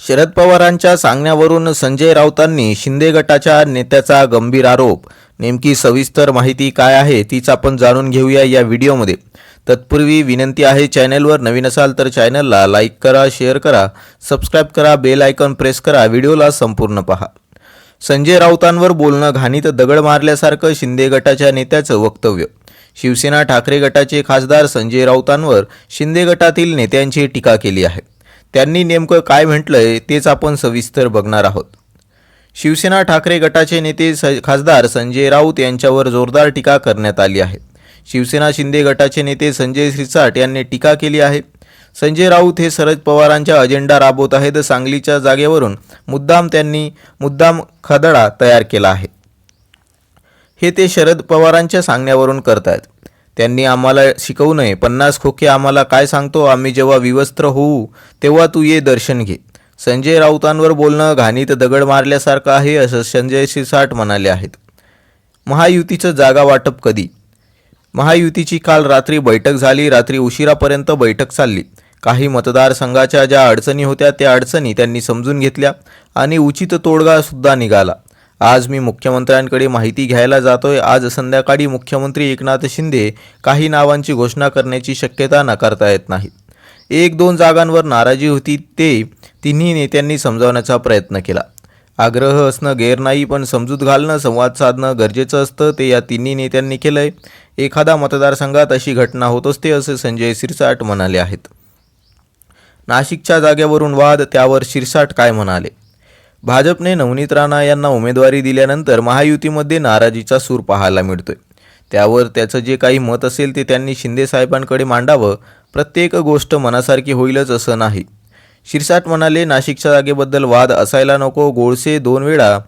शरद पवारांच्या सांगण्यावरून संजय राऊतांनी शिंदे गटाच्या नेत्याचा गंभीर आरोप. नेमकी सविस्तर माहिती काय आहे तीच आपण जाणून घेऊया या व्हिडिओमध्ये. तत्पूर्वी विनंती आहे चॅनलवर नवीन असाल तर चॅनलला लाईक करा शेअर करा सबस्क्राईब करा बेल आयकॉन प्रेस करा व्हिडिओला संपूर्ण पहा. संजय राऊतांवर बोलणं घाणीत दगड मारल्यासारखं शिंदे गटाच्या नेत्याचं वक्तव्य. शिवसेना ठाकरे गटाचे खासदार संजय राऊतांवर शिंदे गटातील नेत्यांची टीका केली आहे. त्यांनी नेमकं काय म्हटलंय तेच आपण सविस्तर बघणार आहोत. शिवसेना ठाकरे गटाचे नेते स खासदार संजय राऊत यांच्यावर जोरदार टीका करण्यात आली आहे. शिवसेना शिंदे गटाचे नेते संजय श्रीसाट यांनी टीका केली आहे. संजय राऊत हे शरद पवारांच्या अजेंडा राबवत आहेत सांगलीच्या जागेवरून मुद्दाम त्यांनी मुद्दाम खदडा तयार केला आहे. हे ते शरद पवारांच्या सांगण्यावरून करतायत. त्यांनी आम्हाला शिकवू नये. पन्नास खोके आम्हाला काय सांगतो? आम्ही जेव्हा विवस्त्र होऊ तेव्हा तू ये दर्शन घे. संजय राऊतांवर बोलणं घाणीत दगड मारल्यासारखं आहे असं संजय सिरसाट म्हणाले आहेत. महायुतीचं जागा वाटप कधी? महायुतीची काल रात्री बैठक झाली रात्री उशिरापर्यंत बैठक चालली. काही मतदारसंघाच्या ज्या अडचणी होत्या त्या अडचणी त्यांनी समजून घेतल्या आणि उचित तोडगा सुद्धा निघाला. आज मी मुख्यमंत्र्यांकडे माहिती घ्यायला जातोय. आज संध्याकाळी मुख्यमंत्री एकनाथ शिंदे काही नावांची घोषणा करण्याची शक्यता नाकारता येत नाही एक दोन जागांवर नाराजी होती ते तिन्ही नेत्यांनी समजावण्याचा प्रयत्न केला. आग्रह असणं गैर नाही पण समजूत घालणं संवाद साधणं गरजेचं असतं ते या तिन्ही नेत्यांनी केलंय. एखादा मतदारसंघात अशी घटना होत असते असे संजय सिरसाट म्हणाले आहेत. नाशिकच्या जागेवरून वाद त्यावर शिरसाट काय म्हणाले? भाजपने नवनीत राणा यांना उमेदवारी दिल्यानंतर महायुतीमध्ये नाराजीचा सूर पाहायला मिळतोय. त्यावर त्याचं जे काही मत असेल ते त्यांनी शिंदेसाहेबांकडे मांडावं प्रत्येक गोष्ट मनासारखी होईलच असं नाही. शिरसाट म्हणाले नाशिकच्या जागेबद्दल वाद असायला नको गोडसे दोन वेळा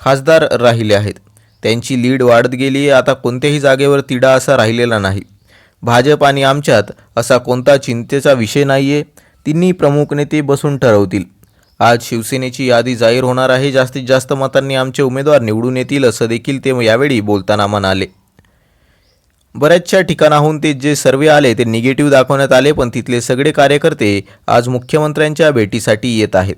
खासदार राहिले आहेत. त्यांची लीड वाढत गेली आता कोणत्याही जागेवर तिढा असा राहिलेला नाही. भाजप आणि आमच्यात असा कोणता चिंतेचा विषय नाही आहे तिन्ही प्रमुख नेते बसून ठरवतील. आज शिवसेनेची यादी जाहीर होणार आहे. जास्तीत जास्त मतांनी आमचे उमेदवार निवडून येतील असं देखील ते यावेळी बोलताना म्हणाले. बऱ्याचशा ठिकाणाहून ते जे सर्वे आले ते निगेटिव्ह दाखवण्यात आले पण तिथले सगळे कार्यकर्ते आज मुख्यमंत्र्यांच्या भेटीसाठी येत आहेत.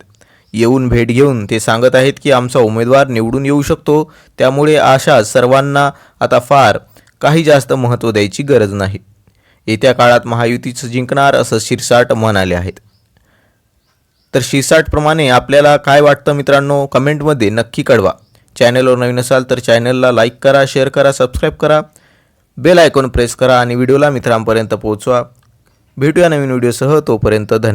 येऊन भेट घेऊन ते सांगत आहेत की आमचा उमेदवार निवडून येऊ शकतो. त्यामुळे आशा सर्वांना आता फार काही जास्त महत्त्व द्यायची गरज नाही. येत्या काळात महायुतीचं जिंकणार असं शिरसाट म्हणाले आहेत. तर शिसाटप्रमाणे आपल्याला काय वाटतं मित्रांनो कमेंटमध्ये नक्की कळवा. चॅनलवर नवीन असाल तर चॅनलला लाईक करा शेअर करा सबस्क्राईब करा. बेल आयकॉन प्रेस करा आणि व्हिडिओला मित्रांपर्यंत पोहोचवा. भेटूया नवीन व्हिडिओसह तोपर्यंत धन्यवाद.